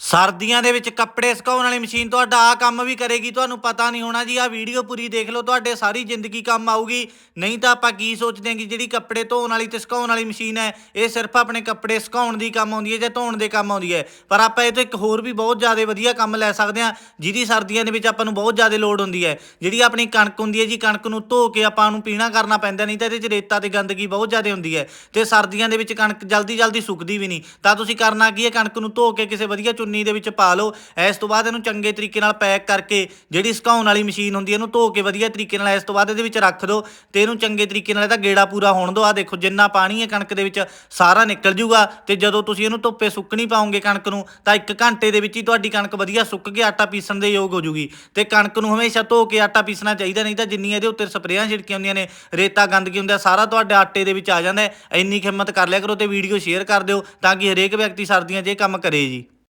ਸਰਦੀਆਂ ਦੇ ਵਿੱਚ ਕੱਪੜੇ ਸੁਕਾਉਣ ਵਾਲੀ ਮਸ਼ੀਨ ਤੁਹਾਡਾ ਆ ਕੰਮ ਵੀ ਕਰੇਗੀ, ਤੁਹਾਨੂੰ ਪਤਾ ਨਹੀਂ ਹੋਣਾ ਜੀ ਆ ਵੀਡੀਓ ਪੂਰੀ ਦੇਖ ਲਓ, ਤੁਹਾਡੇ ਸਾਰੀ ਜ਼ਿੰਦਗੀ ਕੰਮ ਆਊਗੀ। ਨਹੀਂ ਤਾਂ ਆਪਾਂ ਕੀ ਸੋਚਦੇ ਹਾਂ ਕਿ ਜਿਹੜੀ ਕੱਪੜੇ ਧੋਣ ਵਾਲੀ ਤੇ ਸੁਕਾਉਣ ਵਾਲੀ ਮਸ਼ੀਨ ਹੈ, ਇਹ ਸਿਰਫ ਆਪਣੇ ਕੱਪੜੇ ਸੁਕਾਉਣ ਦੀ ਕੰਮ ਆਉਂਦੀ ਹੈ ਜਾਂ ਧੋਣ ਦੇ ਕੰਮ ਆਉਂਦੀ ਹੈ। ਪਰ ਆਪਾਂ ਇਹ ਤੋਂ ਇੱਕ ਹੋਰ ਵੀ ਬਹੁਤ ਜ਼ਿਆਦਾ ਵਧੀਆ ਕੰਮ ਲੈ ਸਕਦੇ ਹਾਂ, ਜਿਹਦੀ ਸਰਦੀਆਂ ਦੇ ਵਿੱਚ ਆਪਾਂ ਨੂੰ ਬਹੁਤ ਜ਼ਿਆਦਾ ਲੋੜ ਹੁੰਦੀ ਹੈ। ਜਿਹੜੀ ਆਪਣੀ ਕਣਕ ਹੁੰਦੀ ਹੈ ਜੀ, ਕਣਕ ਨੂੰ ਧੋ ਕੇ ਆਪਾਂ ਨੂੰ ਪੀਣਾ ਕਰਨਾ ਪੈਂਦਾ ਨਹੀਂ ਤਾਂ ਇਹਦੇ 'ਚ ਰੇਤਾ ਤੇ ਗੰਦਗੀ ਬਹੁਤ ਜ਼ਿਆਦਾ ਹੁੰਦੀ ਹੈ। ਤੇ ਸਰਦੀਆਂ ਦੇ ਵਿੱਚ ਕਣਕ ਜਲਦੀ ਜਲਦੀ ਸੁੱਕਦੀ ਵੀ ਨਹੀਂ। ਤਾਂ ਤੁਸੀਂ ਕਰਨਾ ਕੀ ਹੈ, ਕਣਕ ਨੂੰ ਧੋ ਕੇ ਕਿਸੇ ਵਧੀਆ ਚੁੰਨੀ ਦੇ ਵਿੱਚ ਪਾ ਲਓ। ਇਸ ਤੋਂ ਬਾਅਦ ਇਹਨੂੰ ਚੰਗੇ ਤਰੀਕੇ ਨਾਲ ਪੈਕ ਕਰਕੇ ਜਿਹੜੀ ਸੁਕਾਉਣ ਵਾਲੀ ਮਸ਼ੀਨ ਹੁੰਦੀ ਹੈ ਇਹਨੂੰ ਧੋ ਕੇ ਵਧੀਆ ਤਰੀਕੇ ਨਾਲ ਇਸ ਤੋਂ ਬਾਅਦ ਇਹਦੇ ਵਿੱਚ ਰੱਖ ਦਿਓ ਤੇ ਇਹਨੂੰ ਚੰਗੇ ਤਰੀਕੇ ਨਾਲ ਇਹਦਾ ਗੇੜਾ ਪੂਰਾ ਹੋਣ ਦਿਓ ਆ ਦੇਖੋ, ਜਿੰਨਾ ਪਾਣੀ ਹੈ ਕਣਕ ਦੇ ਵਿੱਚ, ਸਾਰਾ ਨਿਕਲ ਜੂਗਾ ਤੇ ਜਦੋਂ ਤੁਸੀਂ ਇਹਨੂੰ ਧੁੱਪੇ ਸੁੱਕਣੀ ਪਾਉਂਗੇ ਕਣਕ ਨੂੰ, ਤਾਂ 1 ਘੰਟੇ ਦੇ ਵਿੱਚ ਹੀ ਤੁਹਾਡੀ ਕਣਕ ਵਧੀਆ ਸੁੱਕ ਕੇ ਆਟਾ ਪੀਸਣ ਦੇ ਯੋਗ ਹੋ ਜੂਗੀ। ਤੇ ਕਣਕ ਨੂੰ ਹਮੇਸ਼ਾ ਧੋ ਕੇ ਆਟਾ ਪੀਸਣਾ ਚਾਹੀਦਾ, ਨਹੀਂ ਤਾਂ ਜਿੰਨੀ ਇਹਦੇ ਉੱਤੇ ਸਪਰੇਆਂ ਛਿੜਕੀਆਂ ਹੁੰਦੀਆਂ ਨੇ, ਰੇਤਾ ਗੰਦਗੀ ਹੁੰਦਾ, ਸਾਰਾ ਤੁਹਾਡੇ ਆਟੇ ਦੇ ਵਿੱਚ ਆ ਜਾਂਦਾ ਹੈ। ਇੰਨੀ ਹਿੰਮਤ ਕਰ ਲਿਆ ਕਰੋ ਤੇ ਵੀਡੀਓ ਸ਼ੇਅਰ ਕਰ ਦਿਓ ਤਾਂ ਕਿ ਹਰੇਕ ਵਿਅਕਤੀ ਸਰਦੀਆਂ 'ਚ ਇਹ ਕੰਮ ਕਰੇ ਜੀ।